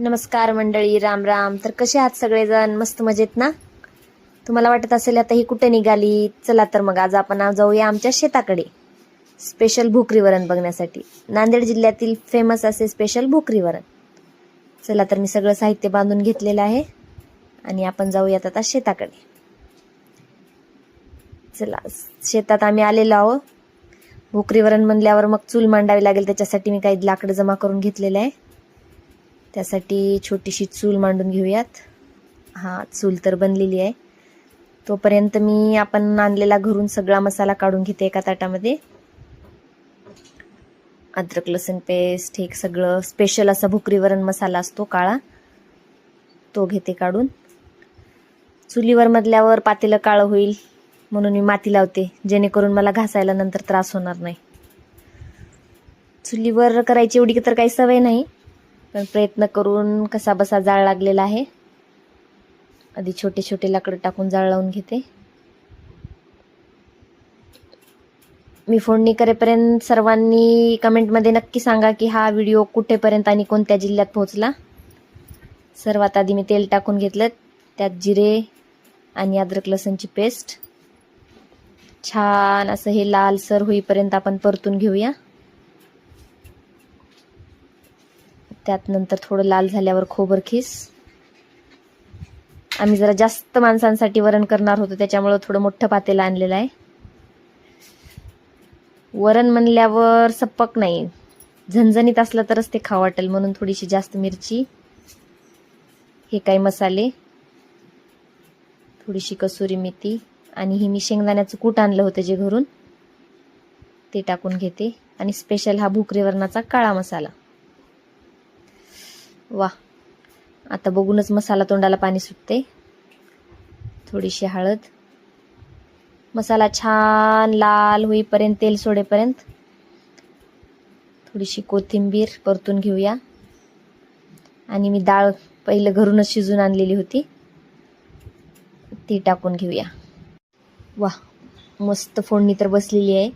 नमस्कार मंडळी राम राम. तर कसे आहात सगळेजण? मस्त मजेत ना? तुम्हाला वाटत असेल आता ही कुठे निघाली? चला तर मग आज आपण जाऊया आमच्या शेताकडे. स्पेशल भुकरी वरण बघण्यासाठी. नांदेड जिल्ह्यातील फेमस असे स्पेशल भुकरी वरण चला तर मी सगळं साहित्य बांधून घेतलेलं आहे आणि आपण जाऊयात आता शेताकडे. चला शेतात आम्ही आलेलो आहोत भोकरी वरण म्हणल्यावर मग चूल मांडावी लागेल त्याच्यासाठी मी काही लाकडं जमा करून घेतलेलं आहे. त्यासाठी छोटीशी चूल मांडून घेऊयात. हां चूल तर बनलेली आहे. तोपर्यंत मी आपण आणलेला घरून सगळा मसाला काढून घेते एका ताटामध्ये. अद्रक लसूण पेस्ट हे सगळं स्पेशल असा भुकरी वरण मसाला असतो काळा. तो घेते काढून. चुलीवर मधल्यावर पातेलं काळं होईल म्हणून मी माती लावते जेणेकरून मला घासायला नंतर त्रास होणार नाही. चुलीवर करायची एवढी तर काही सवय नाही. पण प्रयत्न करून कसा बसा जाळ लागलेला आहे. आधी छोटे छोटे लाकडं टाकून जाळ लावून घेते. मी फोडणी करेपर्यंत सर्वांनी कमेंटमध्ये नक्की सांगा की हा व्हिडिओ कुठेपर्यंत आणि कोणत्या जिल्ह्यात पोहोचला. सर्वात आधी मी तेल टाकून घेतलं. त्यात जिरे आणि अद्रक लसणची पेस्ट. छान असं हे लालसर होईपर्यंत आपण परतून घेऊया. त्यात नंतर थोडं लाल झाल्यावर खोबर खिस. आम्ही जरा जास्त माणसांसाठी वरण करणार होतो त्याच्यामुळं थोडं मोठं पातेलं आणलेलं आहे. वरण म्हणल्यावर सपक नाही. झणझणीत असलं तरच ते खा वाटेल म्हणून थोडीशी जास्त मिरची हे काही मसाले थोडीशी कसुरी मेथी आणि ही मी शेंगदाण्याचं कूट आणलं होतं जे घरून ते टाकून घेते. आणि स्पेशल हा भुकरी वरणाचा काळा मसाला. वा. आता बघूनच मसाला तोंडाला पाणी सुटते थोडीशी हळद. मसाला छान लाल होईपर्यंत तेल सोडेपर्यंत. थोडीशी कोथिंबीर परतून घेऊया. आणि मी डाळ पहिलं घरूनच शिजून आणलेली होती. ती टाकून घेऊया. वा मस्त फोडणी तर बसलेली आहे.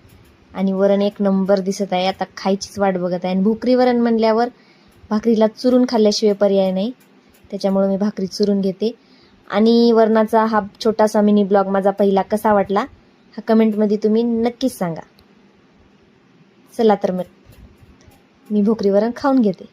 आणि वरण एक नंबर दिसत आहे. आता खायचीच वाट बघत आहे. आणि भोकरी वरण म्हणल्यावर भाकरीला चुरून खाल्ल्याशिवाय पर्याय नाही. त्याच्यामुळं मी भाकरी चुरून घेते. आणि वरणाचा हा छोटासा मिनी ब्लॉग माझा पहिला कसा वाटला हा कमेंटमध्ये तुम्ही नक्कीच सांगा. चला तर मग मी भोकरी वरण खाऊन घेते.